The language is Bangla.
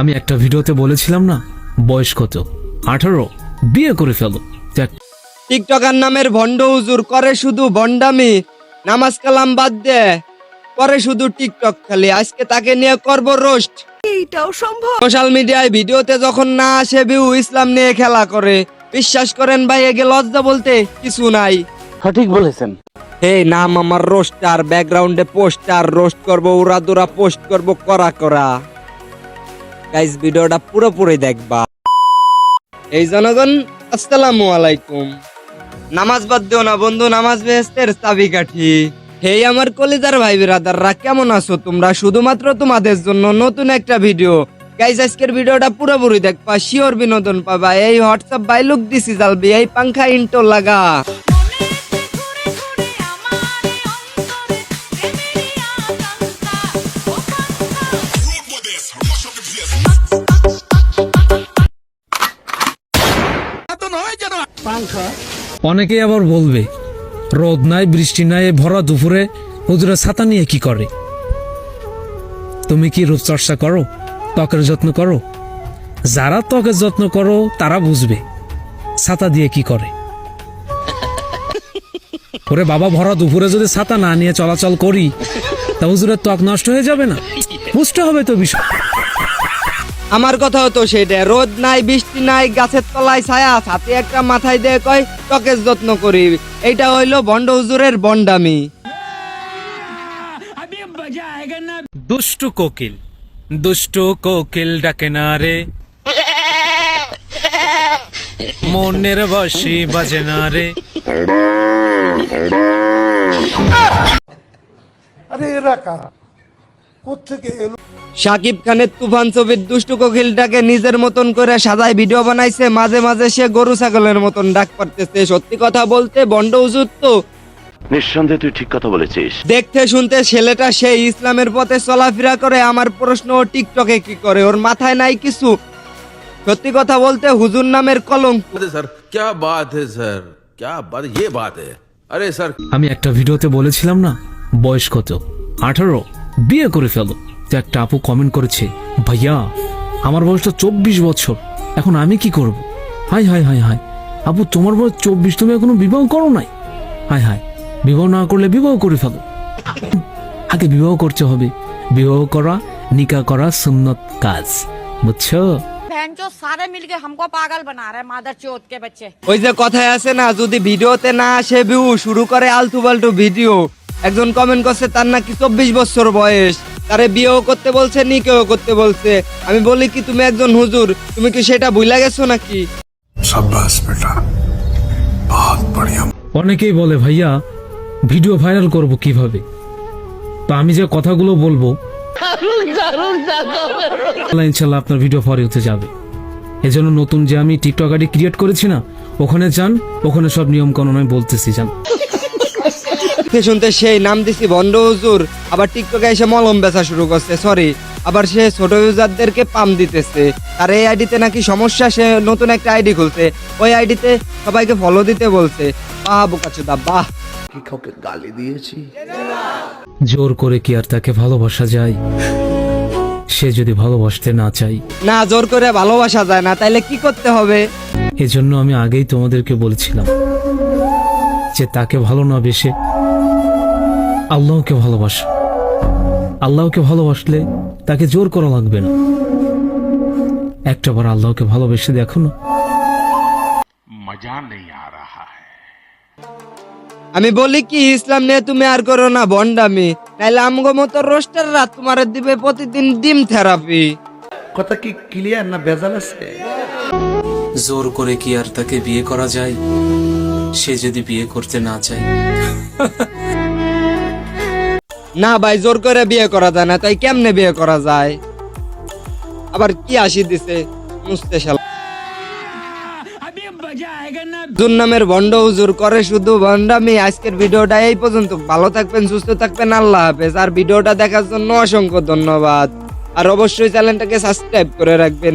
আমি একটা ভিডিওতে বলেছিলাম না বয়স কত? আঠারো? বিয়ে করে ফেলো। টিকটকার নামের ভণ্ড হুজুর করে শুধু ভণ্ডামি নামাজ কালাম বাদ দে করে শুধু টিকটক খালি আজকে তাকে নিয়ে করব রোস্ট। এইটাও সম্ভব। সোশ্যাল মিডিয়ায় ভিডিওতে যখন না আসে বিউ ইসলাম নিয়ে খেলা করে। বিশ্বাস করেন ভাই এগে লজ্জা বলতে কিছু নাই। সঠিক বলেছেন। এই নাম আমার রোস্টার ব্যাকগ্রাউন্ডে পোস্টার রোস্ট করব উড়া দুরা পোস্ট করব করা করা। গাইস ভিডিওটা পুরোপুরি দেখবা। এই জনগণ, আসসালামু আলাইকুম। নামাজ বাদ দিও না বন্ধু, নামাজ বেহেস্তের চাবিকাঠি। হেই আমার কলিজার ভাই বিরাদাররা, কেমন আছো তোমরা? শুধুমাত্র তোমাদের জন্য নতুন একটা ভিডিও। গাইজ আজকের ভিডিওটা পুরোপুরি দেখবা, শিওর বিনোদন পাবা। এই হোয়াটসঅ্যাপ বাই লুক দিছি জালবি এই পাংখা ইন্টো লাগা। অনেকেই আবার বলবে রোদ নাই বৃষ্টি নাই ভরা দুপুরে হুজুরে ছাতা নিয়ে কি করে? তুমি কি রূপচর্চা করো? ত্বকের যত্ন করো? যারা ত্বকের যত্ন করো তারা বুঝবে ছাতা দিয়ে কি করে। ওরে বাবা ভরা দুপুরে যদি ছাতা না নিয়ে চলাচল করি তা হুজুরের ত্বক নষ্ট হয়ে যাবে না? পুষ্ট হবে তো বিষয়। আমার কথাও তো সেটা। রোদ নাই বৃষ্টি নাই গাছের তলায় ছায়া ছাতে একটা মাথায় দিয়ে কয় ত্বকের যত্ন করি। এইটা হইল বন্ড হুজুরের বন্ডামি। দুষ্টু কোকিল দুষ্টু কোকিল ডাকে না রে। মনের বসি বাজে না রে। আরে এরা কারা? কোথেকে এলো? শাকিব খানের তুফান ছবির দুষ্টু কোকিলটাকে নিজের মতন করে সাজায় ভিডিও বানাইছে। মাঝে মাঝে সে গরু ছাগলের মতন ডাক পারতেছে সত্যি কথা বলতে বন্ড উজুত তো। নিঃসন্দেহে তুই ঠিক কথা বলেছিস। দেখতে শুনতে ছেলেটা সেই ইসলামের পথে চলাফেরা করে। আমার প্রশ্ন ও টিকটকে কি করে? ওর মাথায় নাই কিছু? সত্যি কথা বলতে হুজুর নামের কলঙ্ক। স্যার ক্যা বাত হ্যায় স্যার? ক্যা বাত? ইয়ে বাত হ্যায়। আরে স্যার আমি একটা ভিডিওতে বলেছিলাম না বয়স কত? আঠারো? বিয়ে করে ফেলো। তো একটা আপু কমেন্ট করেছে ভাইয়া আমার বয়স তো চব্বিশ বছর এখন আমি কি করব? হাই হাই হাই হাই আপু তোমার বয়স চব্বিশ তুমি এখনও বিবাহ করো নাই? হাই হাই বিবাহ না করলে বিবাহ করে ফেলো। আগে বিবাহ করতে হবে। বিবাহ করা নিকা করা সুন্নত কাজ বুঝছ? মিলকে পাগল মাদার ওই যে কথায় আছে না যদি ভিডিওতে না আসে ভিউ শুরু করে আলতু পাল্টু ভিডিও। একজন কমেন্ট করছে তার নাকি চব্বিশ বছর বয়স। তারে বিয়েও করতে বলছে নিকেও করতে বলছে। আমি বলি কি তুমি একজন হুজুর তুমি কি সেটা ভুলে গেছো নাকি? অনেকেই বলে ভাইয়া ভিডিও ভাইরাল করব কীভাবে? তা আমি যে কথাগুলো বলব ইনশাল্লাহ আপনার ভিডিও ফরি হতে যাবে। এজন্য নতুন যে আমি টিকটক আইডি ক্রিয়েট করেছি না ওখানে যান ওখানে সব নিয়ম কানুন আমি বলতেছি যান শুনতে শুনতে সেই নাম দিছি ভণ্ড হুজুর। আবার টিকটকে এসে মলম বেচা শুরু করছে সরি আবার সে ছোট ইউজারদেরকে পাম দিতেছে। আর এই আইডিতে নাকি সমস্যা সে নতুন একটা আইডি খুলছে। ওই আইডিতে সবাইকে ফলো দিতে বলছে। বাহ বোকাচুদা বাহ। কাউকে গালি দিয়েছি? জোর করে কি আর তাকে ভালোবাসা যায়? সে যদি ভালোবাসতে না চাই। না জোর করে ভালোবাসা যায় না তাইলে কি করতে হবে? এজন্য আমি আগেই তোমাদেরকে বলেছিলাম যে তাকে ভালো না বেশে আল্লাহকে ভালোবাসো। আল্লাহকে ভালোবাসলে তাকে জোর করা লাগবে না। একটা বার আল্লাহকে ভালোবেসে দেখো না। আমি বলি কি ইসলাম নিয়ে তুমি আর করো না বন্ডামি। নাইলে আমগো মতো রোস্টাররা তোমার দিবে প্রতিদিন ডিম থেরাপি। কথা কি ক্লিয়ার না ভেজাল আছে? জোর করে কি আর তাকে বিয়ে করা যায়? সে যদি বিয়ে করতে না চায়? না ভাই, জোর করে বিয়ে করা যায় না, তাই কেমনে বিয়ে করা যায়? আবার কি আসি দিছে? মুস্তে শালা। নামের ভণ্ড হুজুর করে শুধু ভণ্ডামি আজকের ভিডিওটা এই পর্যন্ত। ভালো থাকবেন, সুস্থ থাকবেন, আল্লাহ হাফেজ। আর ভিডিওটা দেখার জন্য অসংখ্য ধন্যবাদ। আর অবশ্যই চ্যানেলটাকে সাবস্ক্রাইব করে রাখবেন।